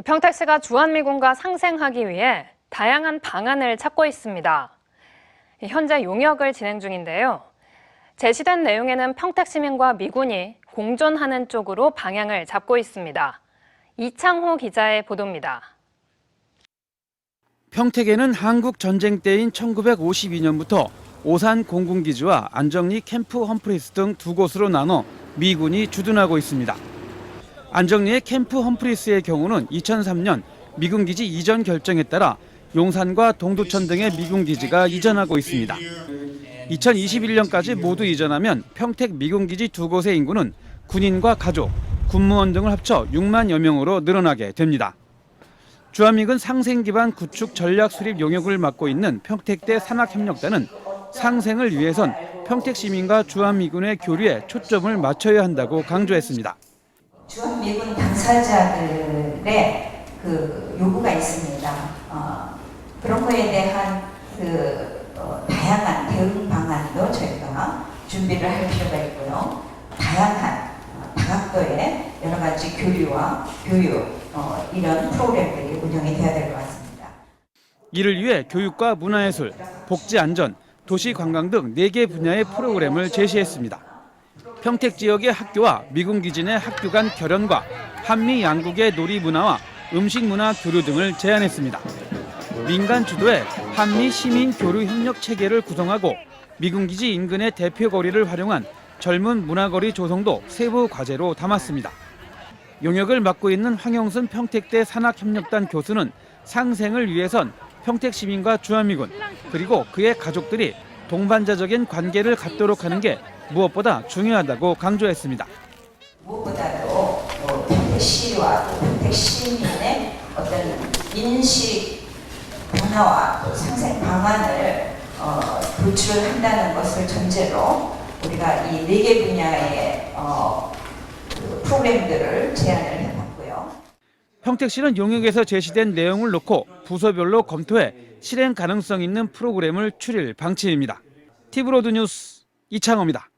평택시가 주한미군과 상생하기 위해 다양한 방안을 찾고 있습니다. 현재 용역을 진행 중인데요. 제시된 내용에는 평택 시민과 미군이 공존하는 쪽으로 방향을 잡고 있습니다. 이창호 기자의 보도입니다. 평택에는 한국 전쟁 때인 1952년부터 오산 공군기지와 안정리 캠프 험프리스 등 두 곳으로 나눠 미군이 주둔하고 있습니다. 안정리의 캠프 험프리스의 경우는 2003년 미군 기지 이전 결정에 따라 용산과 동두천 등의 미군 기지가 이전하고 있습니다. 2021년까지 모두 이전하면 평택 미군 기지 두 곳의 인구는 군인과 가족, 군무원 등을 합쳐 6만여 명으로 늘어나게 됩니다. 주한미군 상생 기반 구축 전략 수립 용역을 맡고 있는 평택대 산학협력단은 상생을 위해선 평택 시민과 주한미군의 교류에 초점을 맞춰야 한다고 강조했습니다. 주한 미군 당사자들의 그 요구가 있습니다. 어, 그런 거에 대한 그 어, 다양한 대응 방안도 저희가 준비를 할 필요가 있고요. 다양한 어, 다각도의 여러 가지 교류와 교육 어, 이런 프로그램들이 운영이 돼야 될 것 같습니다. 이를 위해 교육과 문화예술, 복지안전, 도시관광 등 4개 분야의 프로그램을 제시했습니다. 평택 지역의 학교와 미군 기지 내 학교 간 결연과 한미 양국의 놀이 문화와 음식 문화 교류 등을 제안했습니다. 민간 주도의 한미 시민 교류 협력 체계를 구성하고 미군 기지 인근의 대표 거리를 활용한 젊은 문화거리 조성도 세부 과제로 담았습니다. 용역을 맡고 있는 황영순 평택대 산학협력단 교수는 상생을 위해선 평택 시민과 주한미군 그리고 그의 가족들이 동반자적인 관계를 갖도록 하는 게 무엇보다 중요하다고 강조했습니다. 무엇보다도 어, 평택시와 또 평택 시민의 어떤 인식 변화와 또 상생 방안을 어, 도출한다는 것을 전제로 우리가 이 네 개 분야의 어, 그 프로그램들을 제안을. 평택시는 용역에서 제시된 내용을 놓고 부서별로 검토해 실행 가능성 있는 프로그램을 추릴 방침입니다. 티브로드 뉴스 이창호입니다.